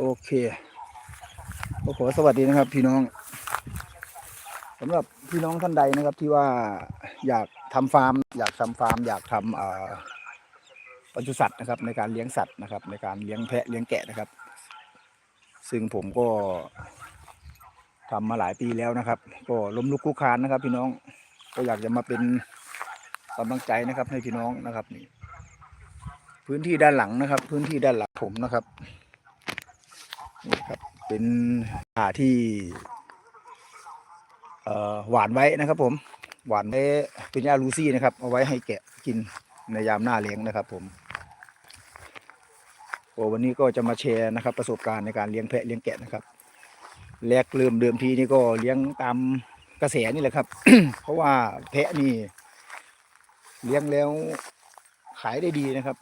โอเคก็ขอสวัสดีนะครับ พี่น้องสำหรับพี่น้องท่านใดนะครับ ที่ว่าอยากทำฟาร์ม อยากทำฟาร์ม อยากทำเอ่อปศุสัตว์นะครับ ในการเลี้ยงสัตว์นะครับ ในการเลี้ยงแพะเลี้ยงแกะนะครับ ซึ่งผมก็ทำมาหลายปีแล้วนะครับ ก็ล้มลุกคลุกคานนะครับ พี่น้องก็อยากจะมาเป็นกำลังใจนะครับ ให้พี่น้องนะครับนี่พื้นที่ด้านหลังนะครับ พื้นที่ด้านหลังผมนะครับ ครับเป็นป่าที่หวานไว้นะครับผมหวานไว้เป็นยาลูซี่นะครับ เอาไว้ให้แกะกินในยามหน้าเลี้ยงนะครับผมโอ้วันนี้ก็จะมาแชร์นะครับ ประสบการณ์ในการเลี้ยงแพะเลี้ยงแกะนะครับแรกเริ่มเดิมทีนี่ก็เลี้ยงตามกระแสนี่แหละครับ เพราะว่าแพะนี่ เลี้ยงแล้วขายได้ดีนะครับ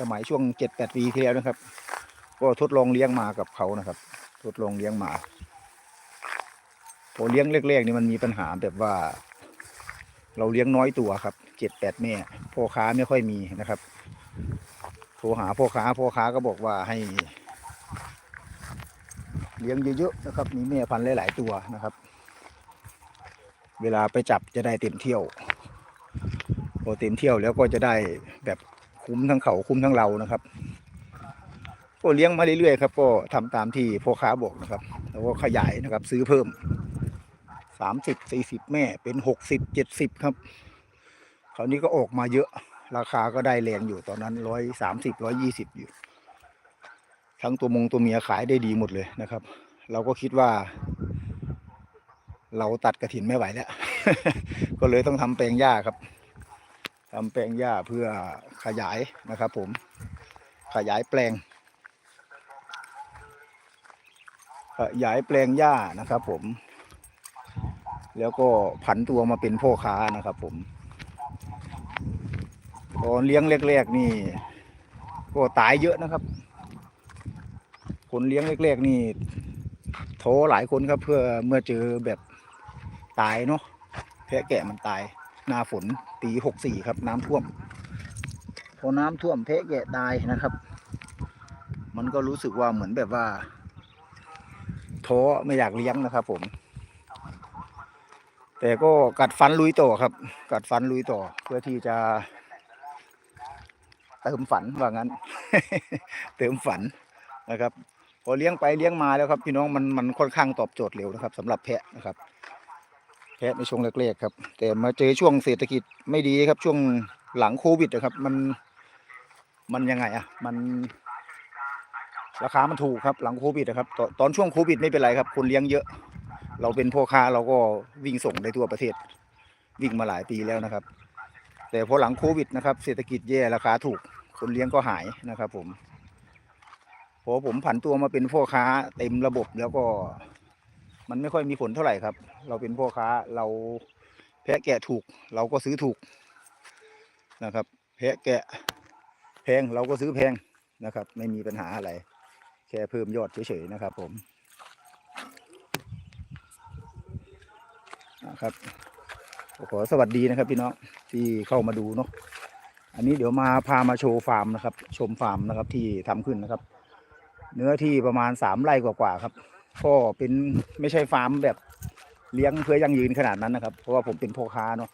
สมัยช่วงเจ็ดแปดปีที่แล้วนะครับ ก็ทดลองเลี้ยงมากับเขานะครับ ทดลองเลี้ยงมาพอเลี้ยงแรกๆนี่มันมีปัญหาแบบว่า เราเลี้ยงน้อยตัวครับเจ็ดแปดแม่พ่อค้าไม่ค่อยมีนะครับโทรหาพ่อค้าพ่อค้าก็บอกว่าให้ เลี้ยงเยอะๆนะครับ มีแม่พันธุ์หลายๆตัวนะครับ เวลาไปจับจะได้เต็มเที่ยวพอเต็มเที่ยวแล้วก็จะได้แบบคุ้มทั้งเขาคุ้มทั้งเรานะครับ ก็เลี้ยงมาเรื่อยๆครับก็ทำตามที่พ่อค้าบอกนะครับแล้วก็ขยายนะครับ ซื้อเพิ่มสามสิบสี่สิบแม่เป็นหกสิบเจ็ดสิบครับคราวนี้ก็ออกมาเยอะ ราคาก็ได้แรงอยู่ตอนนั้นร้อยสามสิบร้อยยี่สิบอยู่ ทั้งตัวมงตัวเมียขายได้ดีหมดเลยนะครับ เราก็คิดว่า เราตัดกระถินไม่ไหวแล้ว ก็เลยต้องทำแปลงหญ้าครับทำแปลงหญ้าเพื่อขยายนะครับ ผมขยายแปลง ขยายแปลงหญ้านะครับผม แล้วก็ผันตัวมาเป็นพ่อค้านะครับผมตอนเลี้ยงแรกๆนี่ ก็ตายเยอะนะครับ คนเลี้ยงแรกๆนี่โทหลายคนครับเพื่อเมื่อเจอแบบตายเนาะแพะแกะมันตาย หน้าฝนปีหกสี่ครับ น้ำท่วม พอน้ำท่วมแพะแกะตายนะครับ มันก็รู้สึกว่าเหมือนแบบว่า ท้อไม่อยากเลี้ยงนะครับ ผม แต่ก็กัดฟันลุยต่อครับ กัดฟันลุยต่อ เพื่อที่จะเติมฝันว่างั้น เติมฝันนะครับพอเลี้ยงไปเลี้ยงมาแล้วครับ พี่น้องมันมันค่อนข้างตอบโจทย์เร็วนะครับสำหรับแพะนะครับ แพะในช่วงแรกๆครับ แต่มาเจอช่วงเศรษฐกิจไม่ดีครับ ช่วงหลังโควิดนะครับ มันมันยังไงอะมัน ราคามันถูกครับหลังโควิดนะครับตอนตอนช่วงโควิดไม่เป็นไรครับ คนเลี้ยงเยอะ เราเป็นพ่อค้าเราก็วิ่งส่งได้ทั่วประเทศ วิ่งมาหลายปีแล้วนะครับ แต่พอหลังโควิดนะครับเศรษฐกิจแย่ราคาถูก คนเลี้ยงก็หายนะครับ ผมพอผมผันตัวมาเป็นพ่อค้าเต็มระบบแล้วก็ มันไม่ค่อยมีผลเท่าไหร่ครับ เราเป็นพ่อค้าเราแพะแกะถูก เราก็ซื้อถูกนะครับ แพะแกะแพงเราก็ซื้อแพงนะครับ ไม่มีปัญหาอะไร แค่เพิ่มยอดเฉยๆนะครับ ผมนะครับขอสวัสดีนะครับพี่น้องที่เข้ามาดูเนาะอันนี้เดี๋ยวมาพามาโชว์ฟาร์มนะครับ ชมฟาร์มนะครับที่ทำขึ้นนะครับ เนื้อที่ประมาณสามไร่กว่าๆครับก็เป็นไม่ใช่ฟาร์มแบบเลี้ยงเพื่อยั่งยืนขนาดนั้นนะครับ เพราะว่าผมเป็นพ่อค้าเนาะ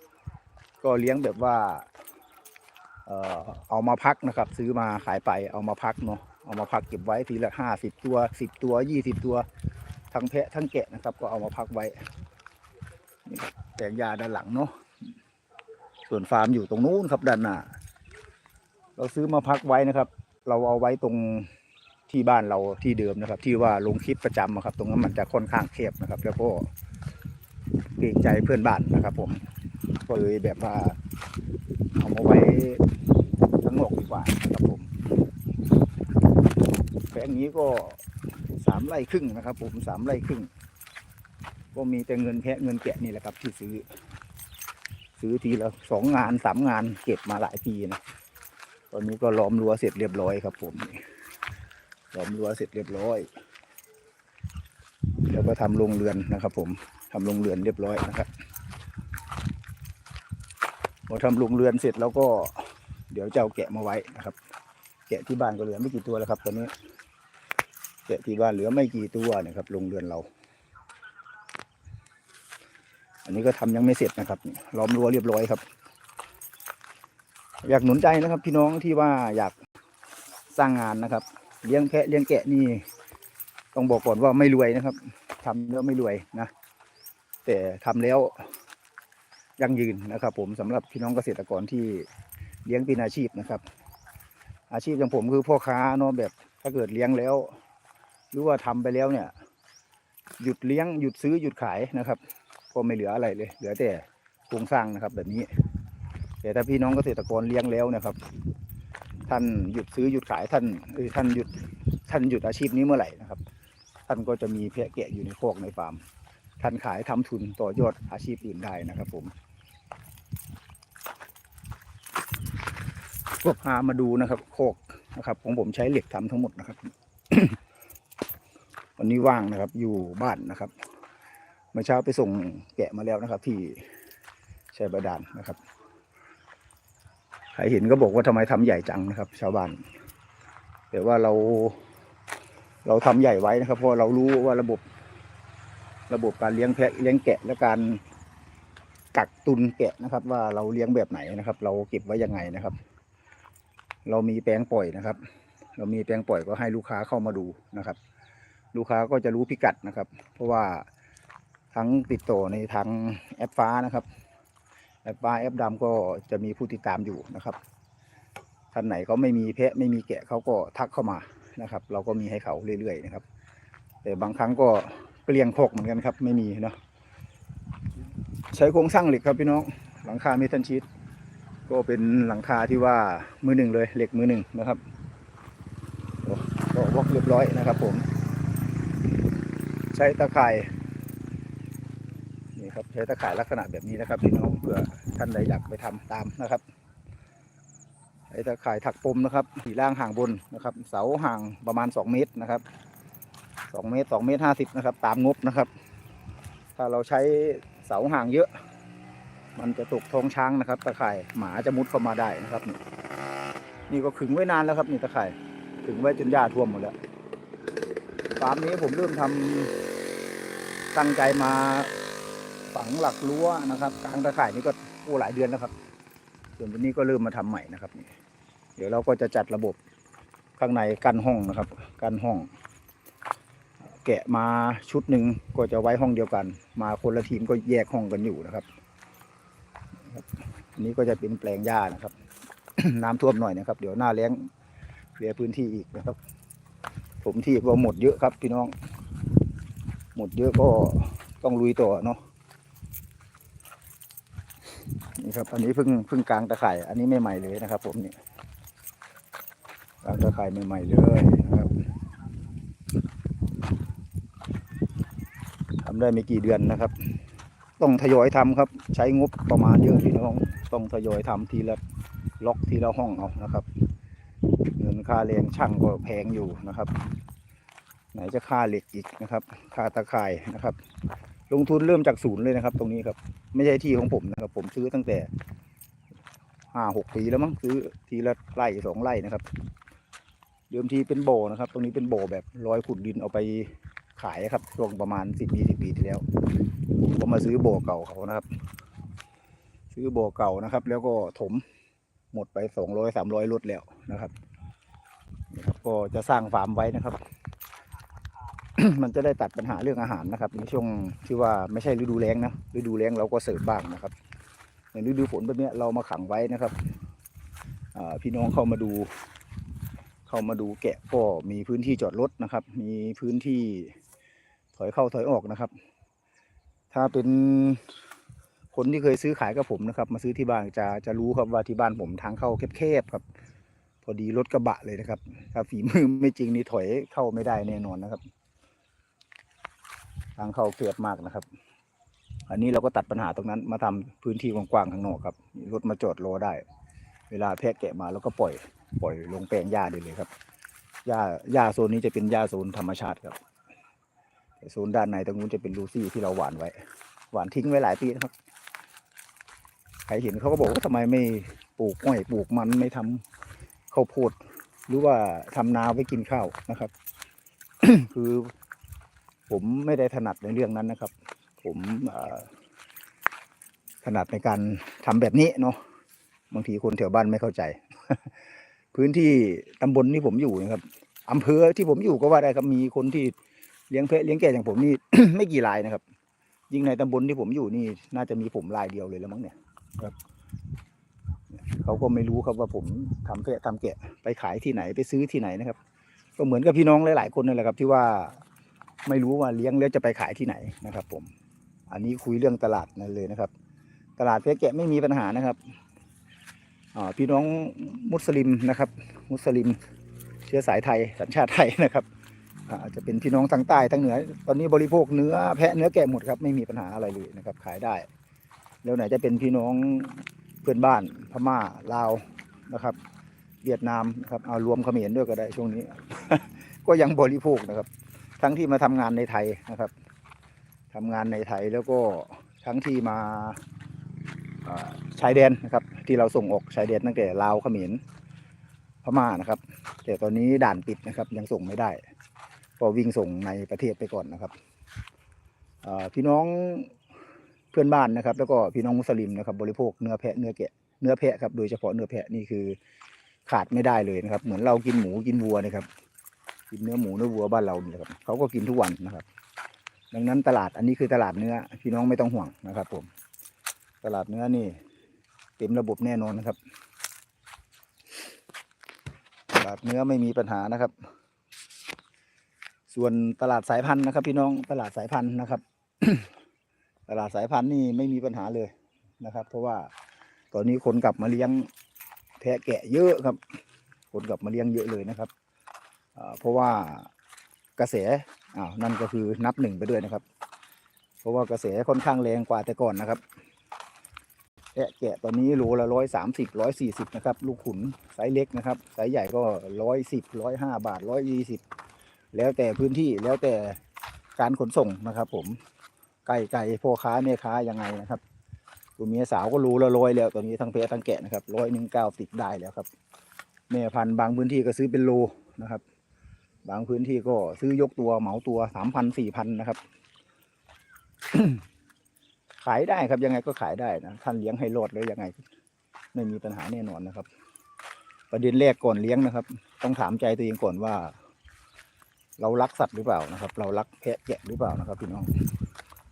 ก็เลี้ยงแบบว่า เอ่อเอามาพักนะครับ ซื้อมาขายไปเอามาพักเนาะ เอามาพักเก็บไว้ทีละห้าสิบตัวสิบตัวยี่สิบตัว ทั้งแพะทั้งแกะนะครับ ก็เอามาพักไว้นี่แปลงยาด้านหลังเนาะส่วนฟาร์มอยู่ตรงนู้นครับด้านหน้าเราซื้อมาพักไว้นะครับ เราเอาไว้ตรงที่บ้านเราที่เดิมนะครับ ที่ว่าลงคลิปประจำอะครับ ตรงนั้นมันจะค่อนข้างแคบนะครับ แล้วก็เกรงใจเพื่อนบ้านนะครับ ผมก็เลยแบบว่าเอามาไว้ข้างนอกดีกว่านะครับผมแป ลงนี้ก็สามไร่ครึ่งนะครับ ผมสามไร่ครึ่ง ก็มีแต่เงินแพะเงินแกะนี่แหละครับ ที่ซื้อ ซื้อทีละสองงานสามงานเก็บมาหลายปีนะตอนนี้ก็ล้อมรั้วเสร็จเรียบร้อยครับ ผมล้อมรั้วเสร็จเรียบร้อย แล้วก็ทำโรงเรือนนะครับ ผมทำโรงเรือนเรียบร้อยนะครับพอทำโรงเรือนเสร็จแล้วก็เดี๋ยวจะเอาแกะมาไว้นะครับ แกะที่บ้านก็เหลือไม่กี่ตัวแล้วครับตอนนี้ แกะที่บ้านเหลือไม่กี่ตัวนะครับลงเรือนเรา อันนี้ก็ทำยังไม่เสร็จนะครับล้อมรั้วเรียบร้อยครับ อยากหนุนใจนะครับ พี่น้องที่ว่าอยากสร้างงานนะครับ เลี้ยงแพะเลี้ยงแกะนี่ ต้องบอกก่อนว่าไม่รวยนะครับทำแล้วไม่รวยนะ แต่ทำแล้วยั่งยืนนะครับ ผมสำหรับพี่น้องเกษตรกรที่เลี้ยงเป็นอาชีพนะครับ อาชีพอย่างผมคือพ่อค้าเนาะแบบถ้าเกิดเลี้ยงแล้ว รือว่าทำไปแล้วเนี่ย หยุดเลี้ยงหยุดซื้อหยุดขายนะครับก็ไม่เหลืออะไรเลย เหลือแต่โครงสร้างนะครับ แบบนี้ แต่ถ้าพี่น้องเกษตรกรเลี้ยงแล้วนะครับ ท่านหยุดซื้อหยุดขายท่านเอ้ยท่านหยุดท่านหยุดอาชีพนี้เมื่อไหร่นะครับ ท่านก็จะมีแพะแกะอยู่ในโคกในฟาร์มท่านขายทำทุนต่อยอดอาชีพอื่นได้นะครับ ผมก็พามาดูนะครับ โคกนะครับของผมใช้เหล็กทำทั้งหมดนะครับ วันนี้ว่างนะครับ อยู่บ้านนะครับ เมื่อเช้าไปส่งแกะมาแล้วนะครับ ที่ชัยบาดาลนะครับใครเห็นก็บอกว่าทำไมทำใหญ่จังนะครับ ชาวบ้านแต่ว่าเราเราทำใหญ่ไว้นะครับ เพราะเรารู้ว่าระบบระบบการเลี้ยงแพะเลี้ยงแกะและการกักตุนแกะนะครับ ว่าเราเลี้ยงแบบไหนนะครับ เราเก็บไว้ยังไงนะครับ เรามีแปลงปล่อยนะครับ เรามีแปลงปล่อยก็ให้ลูกค้าเข้ามาดูนะครับ ลูกค้าก็จะรู้พิกัดนะครับ เพราะว่าทั้งติดต่อในทางแอปฟ้านะครับ แอปฟ้าแอปดำก็จะมีผู้ติดตามอยู่นะครับท่านไหนเขาไม่มีแพะไม่มีแกะเขาก็ทักเข้ามานะครับ เราก็มีให้เขาเรื่อยๆนะครับ แต่บางครั้งก็เกลียงโคกเหมือนกันครับ ไม่มีเนาะใช้โครงสร้างเหล็กครับพี่น้องหลังคาเมทัลชีตก็เป็นหลังคาที่ว่ามือหนึ่งเลยเหล็กมือหนึ่งนะครับก็วอกเรียบร้อยนะครับผม ใช้ตะข่ายนี่ครับใช้ตะข่ายลักษณะแบบนี้นะครับพี่น้องเพื่อท่านใดอยากไปทำตามนะครับใช้ตะข่ายถักปมนะครับสีล่างห่างบนนะครับ เสาห่างประมาณ 2 เมตรนะครับ2เมตร2เมตร50นะครับ ตามงบนะครับ ถ้าเราใช้เสาห่างเยอะ มันจะตกท้องช้างนะครับ ตะข่ายหมาจะมุดเข้ามาได้นะครับ นี่นี่ก็ขึงไว้นานแล้วครับนี่ตะข่ายขึงไว้จนหญ้าท่วมหมดแล้ว ฟาร์มนี้ผมเริ่มทำตั้งใจมาฝังหลักรั้วนะครับกลางตะข่ายนี่ก็โอ้หลายเดือนแล้วครับ ส่วนตัวนี้ก็เริ่มมาทำใหม่นะครับเดี๋ยวเราก็จะจัดระบบข้างในกันห้องนะครับกันห้อง แกะมาชุดหนึ่งก็จะไว้ห้องเดียวกัน มาคนละทีมก็แยกห้องกันอยู่นะครับอันนี้ก็จะเป็นแปลงหญ้านะครับ น้ำท่วมหน่อยนะครับ เดี๋ยวหน้าแล้งเคลียร์พื้นที่อีกนะครับ ผมที่ก็หมดเยอะครับพี่น้อง หมดเยอะก็ต้องลุยต่อเนาะนี่ครับ อันนี้เพิ่งเพิ่งกลางตะข่ายอันนี้ไม่ใหม่เลยนะครับ ผมเนี่ยกลางตะข่ายใหม่ๆเลยนะครับทำได้ไม่กี่เดือนนะครับ ต้องทยอยทำครับ ใช้งบประมาณเยอะพี่น้อง ต้องทยอยทำทีละล็อกทีละห้องเอานะครับ งินค่าแรงช่างก็แพงอยู่นะครับ ไหนจะค่าเหล็กอีกนะครับ ค่าตะข่ายนะครับ ลงทุนเริ่มจากศูนย์เลยนะครับ ตรงนี้ครับ ไม่ใช่ที่ของผมนะครับ ผมซื้อตั้งแต่ห้าหกปีแล้วมั้งซื้อทีละไร่สองไร่นะครับ เดิมทีเป็นโบนะครับ ตรงนี้เป็นโบแบบร้อยขุดดินเอาไปขายครับช่วงประมาณสิบยี่สิบปีที่แล้วผมก็มาซื้อโบเก่าเขานะครับ ซื้อโบเก่านะครับ แล้วก็ถมหมดไปสองร้อยสามร้อยรถแล้วนะครับ นี่ครับก็จะสร้างฟาร์มไว้นะครับ มันจะได้ตัดปัญหาเรื่องอาหารนะครับ ในช่วงที่ว่าไม่ใช่ฤดูแล้งนะฤดูแล้งเราก็เสริมบ้างนะครับในฤดูฝนแบบนี้เรามาขังไว้นะครับพี่น้องเข้ามาดู เข้ามาดูแกะก็มีพื้นที่จอดรถนะครับ มีพื้นที่ถอยเข้าถอยออกนะครับ ถ้าเป็นคนที่เคยซื้อขายกับผมนะครับ มาซื้อที่บ้านจะจะรู้ครับว่าที่บ้านผมทางเข้าแคบๆครับ พอดีรถกระบะเลยนะครับ ถ้าฝีมือไม่จริงนี่ถอยเข้าไม่ได้แน่นอนนะครับ ทางเข้าเกียบมากนะครับ อันนี้เราก็ตัดปัญหาตรงนั้นมาทำพื้นที่กว้างๆข้างนอกครับรถมาจอดรอได้ เวลาแพะแกะมาเราก็ปล่อย ปล่อยลงแปลงหญ้าได้เลยครับหญ้าหญ้าโซนนี้จะเป็นหญ้าโซนธรรมชาติครับโซนด้านในตรงนู้นจะเป็นลูซี่ที่เราหวานไว้ หวานทิ้งไว้หลายปีนะครับใครเห็นเขาก็บอกว่าทำไมไม่ปลูกอ้อยปลูกมันไม่ทำ ข้าวโพดหรือว่าทำนาไว้กินข้าวนะครับ คือผมไม่ได้ถนัดในเรื่องนั้นนะครับ ผมถนัดในการทำแบบนี้เนาะบางทีคนแถวบ้านไม่เข้าใจ พื้นที่ตำบลที่ผมอยู่นะครับอำเภอที่ผมอยู่ก็ว่าได้ครับมีคนที่เลี้ยงเพะเลี้ยงแกะอย่างผมนี่ ไม่กี่รายนะครับ ยิ่งในตำบลที่ผมอยู่นี่ น่าจะมีผมรายเดียวเลยแล้วมั้งเนี่ย ครับ เขาก็ไม่รู้ครับว่าผมทำเพะทำแกะไปขายที่ไหนไปซื้อที่ไหนนะครับ ก็เหมือนกับพี่น้องหลาย ๆ คนนั่นแหละครับ ที่ว่าไม่รู้ว่าเลี้ยงแล้วจะไปขายที่ไหนนะครับ ผม อันนี้คุยเรื่องตลาดนั่นเลยนะครับ ตลาดเพะแกะไม่มีปัญหานะครับอ่าพี่น้องมุสลิมนะครับ มุสลิม เชื้อสายไทยสัญชาติไทยนะครับอาจจะเป็นพี่น้องทางใต้ทางเหนือ ตอนนี้บริโภคเนื้อแพะเนื้อแกะหมดครับไม่มีปัญหาอะไรเลยนะครับ ขายได้ แล้วไหนจะเป็นพี่น้อง พื่อนบ้านพม่าลาวนะครับ เวียดนามนะครับเอารวมเขมรด้วยก็ได้ช่วงนี้ ก็ยังบริโภคนะครับ ทั้งที่มาทำงานในไทยนะครับทำงานในไทยแล้วก็ทั้งที่มาชายแดนนะครับ ที่เราส่งออกชายแดนตั้งแต่ลาวเขมรพม่านะครับ แต่ตอนนี้ด่านปิดนะครับ ยังส่งไม่ได้ ก็วิ่งส่งในประเทศไปก่อนนะครับพี่น้อง พื่อนบ้านนะครับ แล้วก็พี่น้องมุสลิมนะครับ บริโภคเนื้อแพะเนื้อแกะเนื้อแพะครับโดยเฉพาะเนื้อแพะนี่คือขาดไม่ได้เลยนะครับ เหมือนเรากินหมูกินวัวนะครับ กินเนื้อหมูเนื้อวัวบ้านเราเนี่แหละครับเขาก็กินทุกวันนะครับ ดังนั้นตลาดอันนี้คือตลาดเนื้อพี่น้องไม่ต้องห่วงนะครับ ผม ตลาดเนื้อนี่ เต็มระบบแน่นอนนะครับ ตลาดเนื้อไม่มีปัญหานะครับ ส่วนตลาดสายพันธุ์นะครับ พี่น้องตลาดสายพันธุ์นะครับ ตลาดสายพันธุ์นี่ไม่มีปัญหาเลยนะครับ เพราะว่าตอนนี้คนกลับมาเลี้ยงแพะแกะเยอะครับ คนกลับมาเลี้ยงเยอะเลยนะครับเพราะว่ากระแสอ้าวนั่นก็คือนับหนึ่งไปด้วยนะครับ เพราะว่ากระแสค่อนข้างแรงกว่าแต่ก่อนนะครับแกะแกะตอนนี้โลละร้อยสามสิบร้อยสี่สิบนะครับ ลูกขุนไซส์เล็กนะครับไซส์ใหญ่ก็ร้อยสิบร้อยห้าบาทร้อยยี่สิบแล้วแต่พื้นที่แล้วแต่การขนส่งนะครับผม ไก่ไก่พ่อค้าแม่ค้ายังไงนะครับ ตัวเมียสาวก็รู้และร้อยแล้วตอนนี้ทั้งเพศทั้งแกะนะครับร้อยหนึ่งเก้าสิบได้แล้วครับ แม่พันธุ์บางพื้นที่ก็ซื้อเป็นโลนะครับ บางพื้นที่ก็ซื้อยกตัวเหมาตัวสามพันสี่พันนะครับ ขายได้ครับยังไงก็ขายได้นะท่านเลี้ยงให้รอดแล้วยังไง ไม่มีปัญหาแน่นอนนะครับ ประเด็นแรกก่อนเลี้ยงนะครับ ต้องถามใจตัวเองก่อนว่า เรารักสัตว์หรือเปล่านะครับ เรารักแพะแกะหรือเปล่านะครับพี่น้อง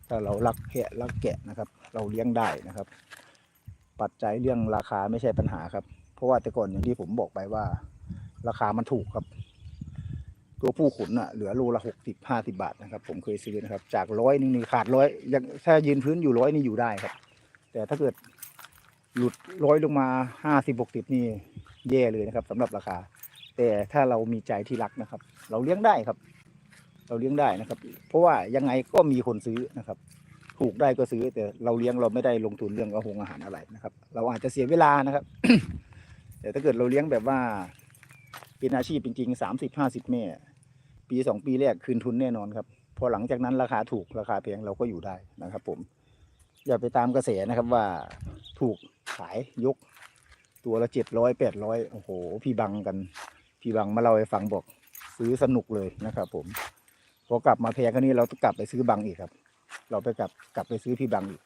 ถ้าเรารักแพะรักแกะนะครับ เราเลี้ยงได้นะครับ ปัจจัยเรื่องราคาไม่ใช่ปัญหาครับ เพราะว่าแต่ก่อนอย่างที่ผมบอกไปว่า ราคามันถูกครับ ตัวผู้ขุนอะเหลือโลละหกสิบห้าสิบาทนะครับ ผมเคยซื้อนะครับ จากร้อยนึงนี่ขาดร้อยยังถ้ายืนพื้นอยู่ร้อยนี่อยู่ได้ครับ แต่ถ้าเกิดหลุดร้อยลงมาห้าสิบหกสิบนี่แย่เลยนะครับสำหรับราคา แต่ถ้าเรามีใจที่รักนะครับ เราเลี้ยงได้ครับ เราเลี้ยงได้นะครับ เพราะว่ายังไงก็มีคนซื้อนะครับ ถูกได้ก็ซื้อแต่เราเลี้ยงเราไม่ได้ลงทุนเรื่องอาหงอาหารอะไรนะครับ เราอาจจะเสียเวลานะครับ แต่ถ้าเกิดเราเลี้ยงแบบว่า เป็นอาชีพจริงๆสามสิบห้าสิบแม่ปีสองปีแรกคืนทุนแน่นอนครับ พอหลังจากนั้นราคาถูกราคาแพงเราก็อยู่ได้นะครับ ผม อย่าไปตามกระแสนะครับว่าถูกขายยก ตัวละเจ็ดร้อยแปดร้อยโอ้โห พี่บังกัน พี่บังมาเล่าให้ฟังบอกซื้อสนุกเลยนะครับผม พอกลับมาแพงก็นี้เราต้องกลับไปซื้อบังอีกครับ เราไปกลับกลับไปซื้อพี่บังอีก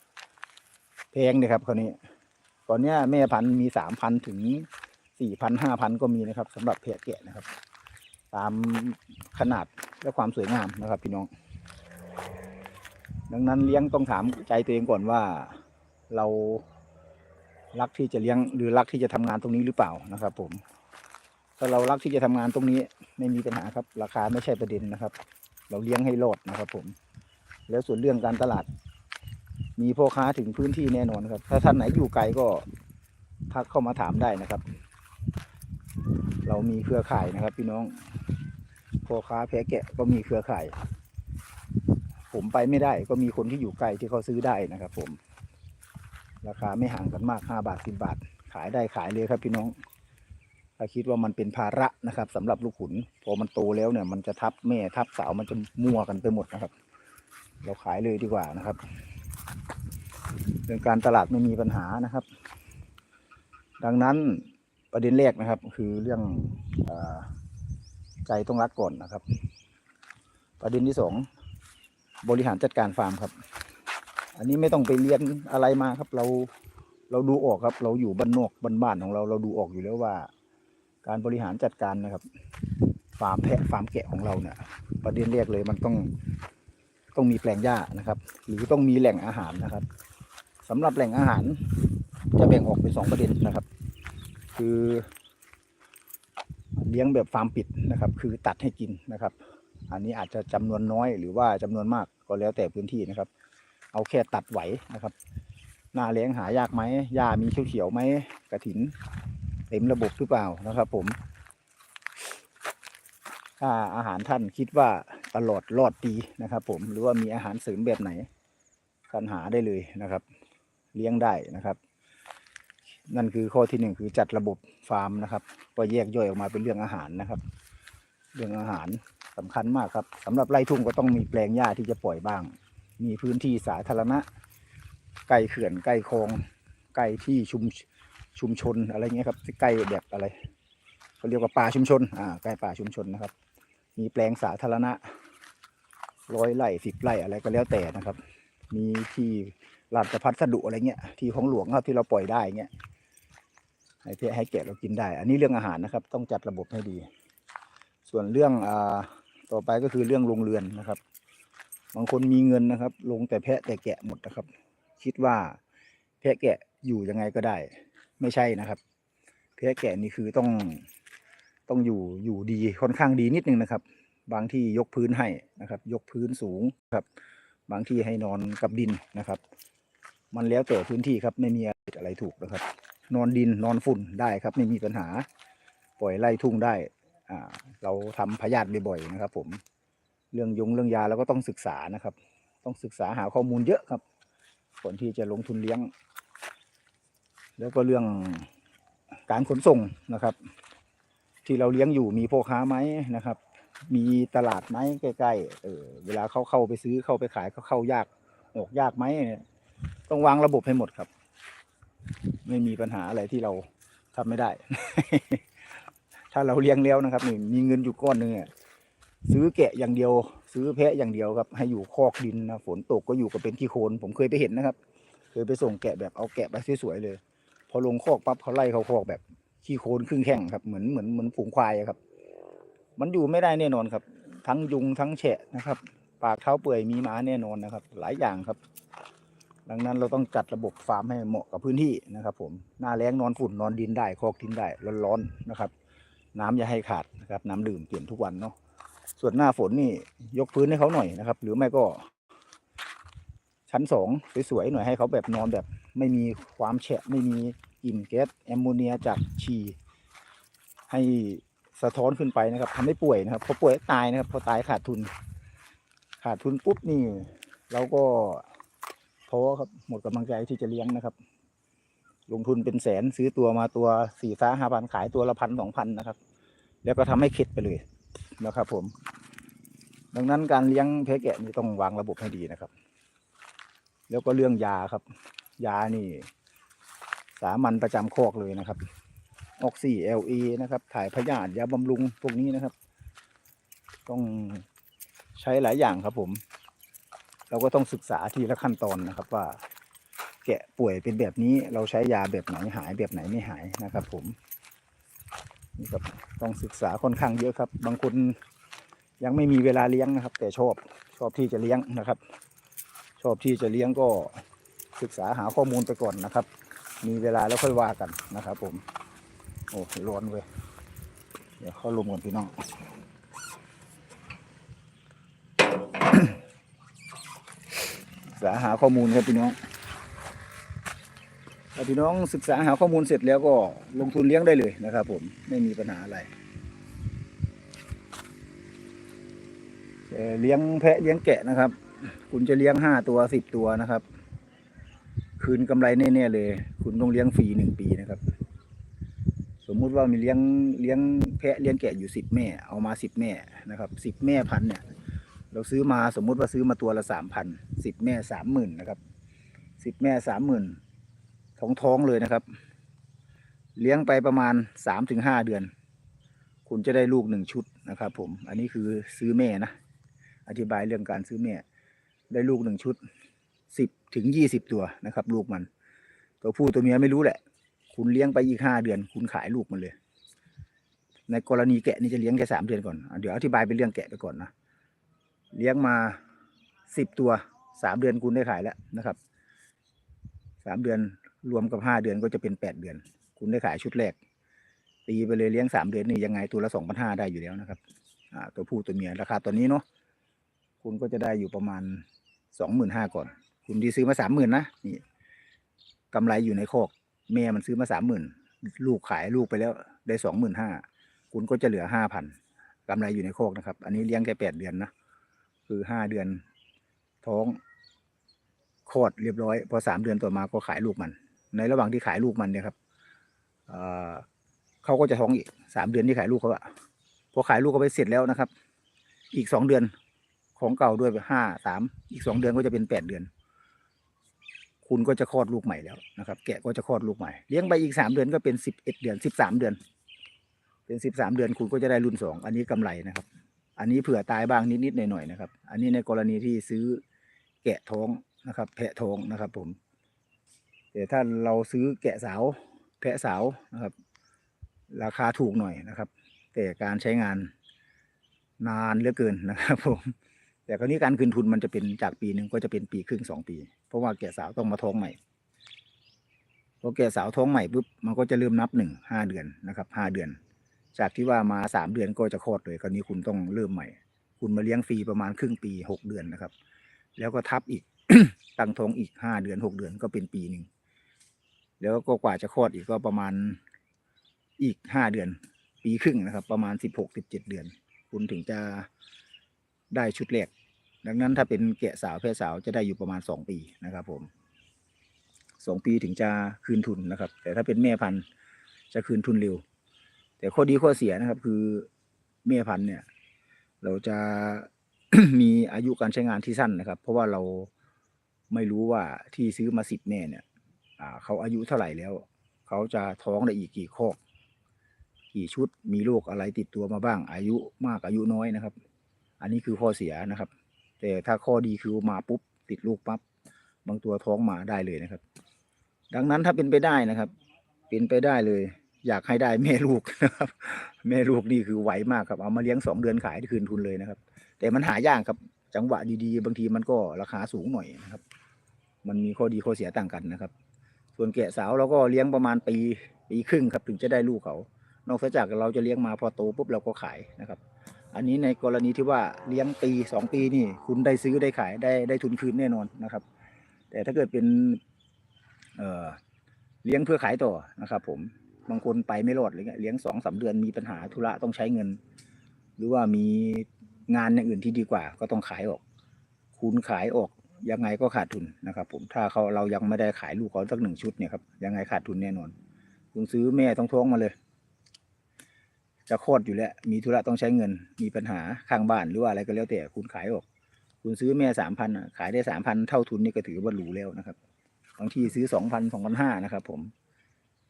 แพงเลยครับคราวนี้ ตอนเนี้ยแม่พันธุ์มีสามพันถึงสี่พันห้าพันก็มีนะครับสำหรับแพะแกะนะครับ ตามขนาดและความสวยงามนะครับ พี่น้อง ดังนั้นเลี้ยงต้องถามใจตัวเองก่อนว่าเรารักที่จะเลี้ยงหรือรักที่จะทำงานตรงนี้หรือเปล่านะครับ ผม ถ้าเรารักที่จะทำงานตรงนี้ไม่มีปัญหาครับ ราคาไม่ใช่ประเด็นนะครับ เราเลี้ยงให้รอดนะครับผม แล้วส่วนเรื่องการตลาด มีพ่อค้าถึงพื้นที่แน่นอนครับ ถ้าท่านไหนอยู่ไกลก็ทักเข้ามาถามได้นะครับ เรามีเครือข่ายนะครับ พี่น้องพ่อค้าแพะแกะก็มีเครือข่าย ผมไปไม่ได้ก็มีคนที่อยู่ไกลที่เขาซื้อได้นะครับ ผม ราคาไม่ห่างกันมากห้าบาทสิบาท ขายได้ขายเลยครับพี่น้อง ถ้าคิดว่ามันเป็นภาระนะครับสำหรับลูกขุน พอมันโตแล้วเนี่ย มันจะทับแม่ทับสาวมันจะมั่วกันไปหมดนะครับ เราขายเลยดีกว่านะครับ เรื่องการตลาดไม่มีปัญหานะครับ ดังนั้นประเด็นแรกนะครับ คือเรื่องอใจต้องรักก่อนนะครับ ประเด็นที่สองบริหารจัดการฟาร์มครับ อันนี้ไม่ต้องไปเรียนอะไรมาครับ เราเราดูออกครับ เราอยู่บ้านนอกบ้านๆของเราเราดูออกอยู่แล้วว่า การบริหารจัดการนะครับ ฟาร์มแพะฟาร์มแกะของเราเนี่ย ประเด็นแรกเลยมันต้องต้องมีแปลงหญ้านะครับ หรือต้องมีแหล่งอาหารนะครับสำหรับแหล่งอาหารจะแบ่งออกเป็นสองประเด็นนะครับ คือเลี้ยงแบบฟาร์มปิดนะครับ คือตัดให้กินนะครับ อันนี้อาจจะจำนวนน้อยหรือว่าจำนวนมากก็แล้วแต่พื้นที่นะครับ เอาแค่ตัดไหวนะครับ หน้าเลี้ยงหายากไหมหญ้ามีเขียวๆไหมกระถิน เต็มระบบหรือเปล่านะครับผม ถ้าอาหารท่านคิดว่าตลอดรอดปีนะครับ ผมหรือว่ามีอาหารเสริมแบบไหนท่านหาได้เลยนะครับ เลี้ยงได้นะครับ นั่นคือข้อที่หนึ่งคือจัดระบบฟาร์มนะครับก็แยกย่อยออกมาเป็นเรื่องอาหารนะครับ เรื่องอาหารสำคัญมากครับสำหรับไร่ทุ่งก็ต้องมีแปลงหญ้าที่จะปล่อยบ้าง มีพื้นที่สาธารณะใกล้เขื่อนใกล้คลองใกล้ที่ชุม ชุมชนอะไรเงี้ยครับใกล้แบบอะไรเขาเรียกว่าป่าชุมชนอ่าใกล้ป่าชุมชนนะครับ มีแปลงสาธารณะร้อยไร่สิบไร่อะไรก็แล้วแต่นะครับ มีที่ราชพัดสะดุอะไรเงี้ยที่ของหลวงครับที่เราปล่อยได้เงี้ยให้เพะให้แกะเรากินได้ อันนี้เรื่องอาหารนะครับ ต้องจัดระบบให้ดี ส่วนเรื่องอ่าต่อไปก็คือเรื่องโรงเรือนนะครับ บางคนมีเงินนะครับ ลงแต่แพะแต่แกะหมดนะครับ คิดว่าแพะแกะอยู่ยังไงก็ได้ ไม่ใช่นะครับแพะแกะนี่คือต้องต้องอยู่อยู่ดีค่อนข้างดีนิดนึงนะครับ บางที่ยกพื้นให้นะครับ ยกพื้นสูงครับ บางที่ให้นอนกับดินนะครับ มันแล้วแต่พื้นที่ครับไม่มีอะไรถูกนะครับ นอนดินนอนฝุ่นได้ครับ ไม่มีปัญหา ปล่อยไล่ทุ่งได้อ่าเราทำพยาธิบ่อยๆนะครับ ผมเรื่องยงเรื่องยาเราก็ต้องศึกษานะครับ ต้องศึกษาหาข้อมูลเยอะครับก่อนที่จะลงทุนเลี้ยง แล้วก็เรื่องการขนส่งนะครับ ที่เราเลี้ยงอยู่มีพ่อค้าไหมนะครับ มีตลาดไหมใกล้ๆเออเวลาเขาเข้าไปซื้อเข้าไปขายเขาเข้ายากออกยากไหมต้องวางระบบให้หมดครับ ไม่มีปัญหาอะไรที่เราทำไม่ได้ ถ้าเราเลี้ยงแล้วนะครับนี่มีเงินอยู่ก้อนหนึ่งอะซื้อแกะอย่างเดียว ซื้อแพะอย่างเดียวครับ ให้อยู่คอกดินนะฝนตกก็อยู่กับเป็นขี้โคลนผมเคยไปเห็นนะครับ เคยไปส่งแกะแบบเอาแกะไปสวยๆเลย พอลงคอกปั๊บเขาไล่เขาคอกแบบขี้โคลนครึ่งแข้งครับเหมือนเหมือนเหมือนฝูงควายครับ มันอยู่ไม่ได้แน่นอนครับ ทั้งยุงทั้งแฉะนะครับ ปากเท้าเปื่อยมีหมาแน่นอนนะครับ หลายอย่างครับ ดังนั้นเราต้องจัดระบบฟาร์มให้เหมาะกับพื้นที่นะครับ ผมหน้าแล้งนอนฝุ่นนอนดินได้คอกดินได้ร้อนๆนะครับ น้ำอย่าให้ขาดนะครับ น้ำดื่มเปลี่ยนทุกวันเนาะส่วนหน้าฝนนี่ยกพื้นให้เขาหน่อยนะครับ หรือไม่ก็ ชั้นสองสวยๆหน่อยให้เขาแบบนอนแบบ ไม่มีความแฉะไม่มีกลิ่นแก๊สแอมโมเนียจากฉี่ให้สะท้อนขึ้นไปนะครับทำให้ป่วยนะครับพอป่วยตายนะครับพอตายขาดทุน ขาดทุนปุ๊บนี่เราก็ท้อครับหมดกำลังใจที่จะเลี้ยงนะครับ ลงทุนเป็นแสนซื้อตัวมาตัวสี่ฟ้าห้าพันขายตัวละพันสองพันนะครับ แล้วก็ทำให้เข็ดไปเลยนะครับ ผม ดังนั้นการเลี้ยงแพะแกะนี่ต้องวางระบบให้ดีนะครับ แล้วก็เรื่องยาครับ ยานี่ สามัญประจำคอกเลยนะครับ ออกซี่เอลีนะครับ ถ่ายพยาธิยาบำรุงพวกนี้นะครับ ต้องใช้หลายอย่างครับผม เราก็ต้องศึกษาทีละขั้นตอนนะครับว่า แกะป่วยเป็นแบบนี้เราใช้ยาแบบไหนหายแบบไหนไม่หายนะครับ ผมนี่ครับต้องศึกษาค่อนข้างเยอะครับ บางคนยังไม่มีเวลาเลี้ยงนะครับ แต่ชอบชอบที่จะเลี้ยงนะครับ ชอบที่จะเลี้ยงก็ ศึกษาหาข้อมูลไปก่อนนะครับ มีเวลาแล้วค่อยว่ากันนะครับ ผม โอ้ร้อนเว้ยเดี๋ยวเข้าลมก่อนพี่น้องศึกษาหาข้อมูลครับพี่น้องถ้าพี่น้องศึกษาหาข้อมูลเสร็จแล้วก็ลงทุนเลี้ยงได้เลยนะครับ ผมไม่มีปัญหาอะไรเลี้ยงแพะเลี้ยงแกะนะครับ คุณจะเลี้ยงห้าตัวสิบตัวนะครับ คืนกำไรแน่ๆเลย คุณต้องเลี้ยงฟรีหนึ่งปีนะครับ สมมุติว่ามีเลี้ยงเลี้ยงแพะเลี้ยงแกะอยู่สิบแม่ เอามาสิบแม่นะครับสิบแม่พันเนี่ย เราซื้อมาสมมุติว่าซื้อมาตัวละสามพันสิบแม่สามหมื่นนะครับสิบแม่สามหมื่นท้องท้องๆเลยนะครับ เลี้ยงไปประมาณสามถึงห้าเดือน คุณจะได้ลูกหนึ่งชุดนะครับ ผม อันนี้คือซื้อแม่นะอธิบายเรื่องการซื้อแม่ ได้ลูกหนึ่งชุด สิบถึงยี่สิบตัวนะครับ ลูกมัน ตัวผู้ตัวเมียไม่รู้แหละ คุณเลี้ยงไปอีกห้าเดือน คุณขายลูกมันเลย ในกรณีแกะนี่จะเลี้ยงแค่สามเดือนก่อน เดี๋ยวอธิบายเป็นเรื่องแกะไปก่อนนะเลี้ยงมาสิบตัวสามเดือนคุณได้ขายแล้วนะครับสามเดือนรวมกับห้าเดือนก็จะเป็นแปดเดือน คุณได้ขายชุดแรกตีไปเลยเลี้ยงสามเดือนนี่ยังไงตัวละสองพันห้าได้อยู่แล้วนะครับตัวผู้ตัวเมียราคาตัวนี้เนาะคุณก็จะได้อยู่ประมาณสองหมื่นห้าก่อน คุณที่ซื้อมาสามหมื่นนะนี่กำไรอยู่ในโคกแม่มันซื้อมาสามหมื่นลูกขายลูกไปแล้วได้สองหมื่นห้าคุณก็จะเหลือห้าพันกำไรอยู่ในโคกนะครับ อันนี้เลี้ยงแค่แปดเดือนนะคือห้าเดือนท้องคลอดเรียบร้อย พอสามเดือนต่อมาก็ขายลูกมัน ในระหว่างที่ขายลูกมันเนี่ยครับเเขาก็จะท้องอีกสามเดือนที่ขายลูกเขาอะพอขายลูกเขาไปเสร็จแล้วนะครับ อีกสองเดือนของเก่าด้วยห้าสามอีกสองเดือนก็จะเป็นแปดเดือน คุณก็จะคลอดลูกใหม่แล้วนะครับ แกะก็จะคลอดลูกใหม่ เลี้ยงไปอีกสามเดือนก็เป็นสิบเอ็ดเดือนสิบสามเดือน เป็นสิบสามเดือนคุณก็จะได้รุ่นสองอันนี้กำไรนะครับ อันนี้เผื่อตายบ้างนิดๆหน่อยๆนะครับ อันนี้ในกรณีที่ซื้อแกะท้องนะครับ แพะท้องนะครับ ผมแต่ถ้าเราซื้อแกะสาว แพะสาวนะครับ ราคาถูกหน่อยนะครับ แต่การใช้งานนานเหลือเกินนะครับ ผม แต่คราวนี้การคืนทุนมันจะเป็นจากปีหนึ่งก็จะเป็นปีครึ่งสองปี เพราะว่าแกะสาวต้องมาท้องใหม่พอแกะสาวท้องใหม่ปุ๊บมันก็จะเริ่มนับหนึ่งห้าเดือนนะครับห้าเดือน จากที่ว่ามาสามเดือนก็จะคลอดเลยคราวนี้คุณต้องเริ่มใหม่ คุณมาเลี้ยงฟรีประมาณครึ่งปีหกเดือนนะครับ แล้วก็ทับอีกตั้งท้องอีกห้าเดือนหกเดือนก็เป็นปีหนึ่งแล้วก็กว่าจะคลอดอีกก็ประมาณอีกห้าเดือน ปีครึ่งนะครับ ประมาณสิบหกสิบเจ็ดเดือน คุณถึงจะได้ชุดแรก ดังนั้นถ้าเป็นแกะสาวแพะสาวจะได้อยู่ประมาณสองปีนะครับ ผมสองปีถึงจะคืนทุนนะครับ แต่ถ้าเป็นแม่พันธุ์จะคืนทุนเร็ว แต่ข้อดีข้อเสียนะครับ คือแม่พันธุ์เนี่ย เราจะมีอายุการใช้งานที่สั้นนะครับ เพราะว่าเราไม่รู้ว่าที่ซื้อมาสิบแม่เนี่ยเขาอายุเท่าไหร่แล้ว เขาจะท้องได้อีกกี่คอกกี่ชุดมีโรคอะไรติดตัวมาบ้าง อายุมากอายุน้อยนะครับ อันนี้คือข้อเสียนะครับ แต่ถ้าข้อดีคือมาปุ๊บติดลูกปั๊บบางตัวท้องมาได้เลยนะครับ ดังนั้นถ้าเป็นไปได้นะครับ เป็นไปได้เลย อยากให้ได้แม่ลูกนะครับ แม่ลูกนี่คือไหวมากครับเอามาเลี้ยงสองเดือนขายคืนทุนเลยนะครับ แต่มันหายากครับ จังหวะดีๆ บางทีมันก็ราคาสูงหน่อยนะครับ มันมีข้อดีข้อเสียต่างกันนะครับ ส่วนแกะสาวเราก็เลี้ยงประมาณปีปีครึ่งครับ ถึงจะได้ลูกเขา นอกจากเราจะเลี้ยงมาพอโตปุ๊บเราก็ขายนะครับ อันนี้ในกรณีที่ว่าเลี้ยงปีสองปีนี่ คุณได้ซื้อได้ขายได้ได้ทุนคืนแน่นอนนะครับ แต่ถ้าเกิดเป็นเอ่อเลี้ยงเพื่อขายต่อนะครับ ผมบางคนไปไม่รอดเงี้ยเลี้ยงสองสามเดือนมีปัญหาธุระต้องใช้เงิน หรือว่ามีงานอย่างอื่นที่ดีกว่า ก็ต้องขายออก คุณขายออกยังไงก็ขาดทุนนะครับ ผมถ้าเขาเรายังไม่ได้ขายลูกเขาสักหนึ่งชุดเนี่ยครับยังไงขาดทุนแน่นอน คุณซื้อแม่ต้องท้องมาเลย จะคลอดอยู่แล้ว มีธุระต้องใช้เงิน มีปัญหาข้างบ้านหรือว่าอะไรก็แล้วแต่คุณขายออก คุณซื้อแม่สามพันขายได้สามพันเท่าทุนนี่ก็ถือว่าหรูแล้วนะครับ บางทีซื้อสองพันสองพันห้านะครับ ผม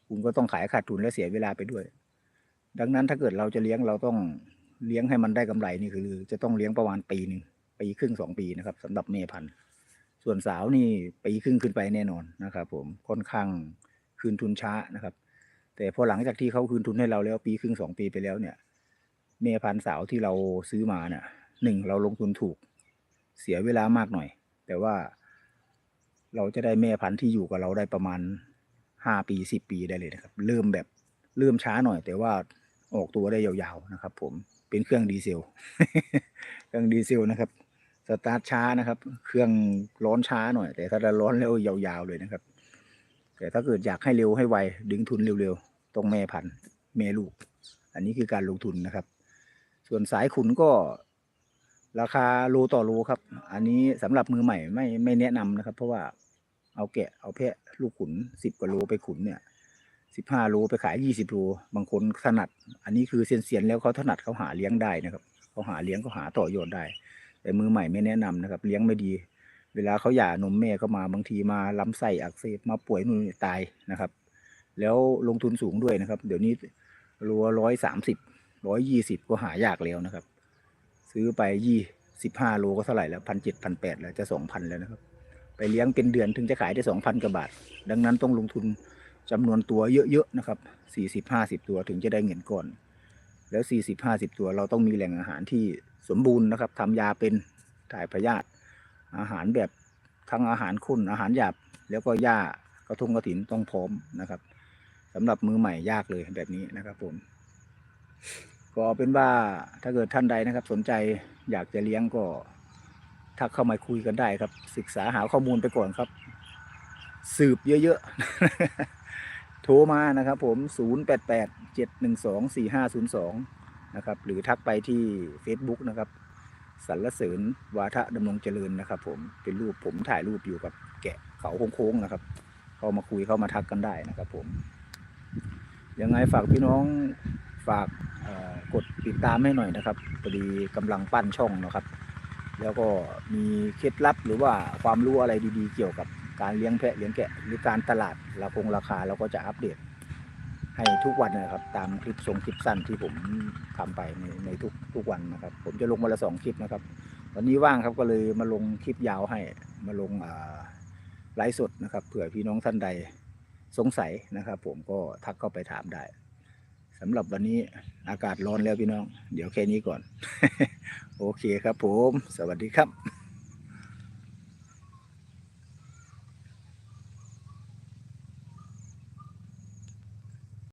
คุณก็ต้องขายขาดทุนและเสียเวลาไปด้วย ดังนั้นถ้าเกิดเราจะเลี้ยงเราต้องเลี้ยงให้มันได้กำไรนี่คือ จะต้องเลี้ยงประมาณปีหนึ่งปีครึ่งสองปีนะครับสำหรับแม่พันธุ์ส่วนสาวนี่ปีครึ่งขึ้นไปแน่นอนนะครับ ผมค่อนข้างคืนทุนช้านะครับ แต่พอหลังจากที่เขาคืนทุนให้เราแล้วปีครึ่งสองปีไปแล้วเนี่ยแม่พันสาวที่เราซื้อมาเนี่ยหนึ่งเราลงทุนถูก เสียเวลามากหน่อย แต่ว่าเราจะได้แม่พันธุ์ที่อยู่กับเราได้ประมาณห้าปีสิบปีได้เลยนะครับ เริ่มแบบเริ่มช้าหน่อย แต่ว่าออกตัวได้ยาวๆนะครับ ผมเป็นเครื่องดีเซล เครื่องดีเซลนะครับสตาร์ทช้านะครับ เครื่องร้อนช้าหน่อย แต่ถ้าร้อนเร็วยาวๆเลยนะครับ แต่ถ้าเกิดอยากให้เร็วให้ไวดึงทุนเร็วๆ ต้องแม่พันธุ์แม่ลูก อันนี้คือการลงทุนนะครับ ส่วนสายขุนก็ราคาโลต่อโลครับ อันนี้สำหรับมือใหม่ไม่ไม่แนะนำนะครับ เพราะว่าเอาแกะเอาแพะลูกขุนสิบกว่าโลไปขุนเนี่ยสิบห้าโลไปขายยี่สิบโลบางคนถนัด อันนี้คือเซียนๆแล้วเขาถนัดเขาหาเลี้ยงได้นะครับเขาหาเลี้ยงเขาหาต่อยอดได้ แต่มือใหม่ไม่แนะนำนะครับ เลี้ยงไม่ดี เวลาเขาหย่านมแม่เขามาบางทีมาลำไส้อักเสบมาป่วยนู่นตายนะครับ แล้วลงทุนสูงด้วยนะครับ เดี๋ยวนี้รัวร้อยสามสิบร้อยยี่สิบก็หายากแล้วนะครับ ซื้อไปยี่สิบห้าโลก็เท่าไหร่แล้วพันเจ็ดพันแปดแล้วจะสองพันแล้วนะครับ ไปเลี้ยงเป็นเดือนถึงจะขายได้สองพันกว่าบาท ดังนั้นต้องลงทุนจำนวนตัวเยอะๆนะครับสี่สิบห้าสิบตัวถึงจะได้เงินก่อน แล้วสี่สิบห้าสิบตัวเราต้องมีแหล่งอาหารที่สมบูรณ์นะครับทำยาเป็นถ่ายพยาธิอาหารแบบทั้งอาหารข้นอาหารหยาบแล้วก็หญ้ากระทงกระถินต้องพร้อมนะครับ สำหรับมือใหม่ยากเลยแบบนี้นะครับผมก็เอาเป็นว่าถ้าเกิดท่านใดนะครับ สนใจอยากจะเลี้ยงก็ทักเข้ามาคุยกันได้ครับ ศึกษาหาข้อมูลไปก่อนครับ สืบเยอะๆ โทรมานะครับผม 0887124502 นะครับ หรือทักไปที่ Facebook นะครับสรรเสริญวาทะดำรงเจริญนะครับ ผมเป็นรูปผมถ่ายรูปอยู่กับแกะเขาโค้งๆนะครับ เข้ามาคุยเข้ามาทักกันได้นะครับผม ยังไงฝากพี่น้องฝากกดติดตามให้หน่อยนะครับพอดีกำลังปั้นช่องนะครับ แล้วก็มีเคล็ดลับหรือว่าความรู้อะไรดีๆ เกี่ยวกับการเลี้ยงแพะเลี้ยงแกะหรือการตลาดราคงราคาเราก็จะอัปเดต ให้ทุกวันนะครับ ตามคลิปทรงคลิปสั้นที่ผมทำไปในในทุกทุกวันนะครับ ผมจะลงวันละสองคลิปนะครับ วันนี้ว่างครับก็เลยมาลงคลิปยาวให้มาลงไลฟ์สดนะครับเผื่อพี่น้องท่านใด สงสัยนะครับ ผมก็ทักเข้าไปถามได้สำหรับวันนี้อากาศร้อนแล้วพี่น้อง เดี๋ยวแค่นี้ก่อน โอเคครับผม สวัสดีครับ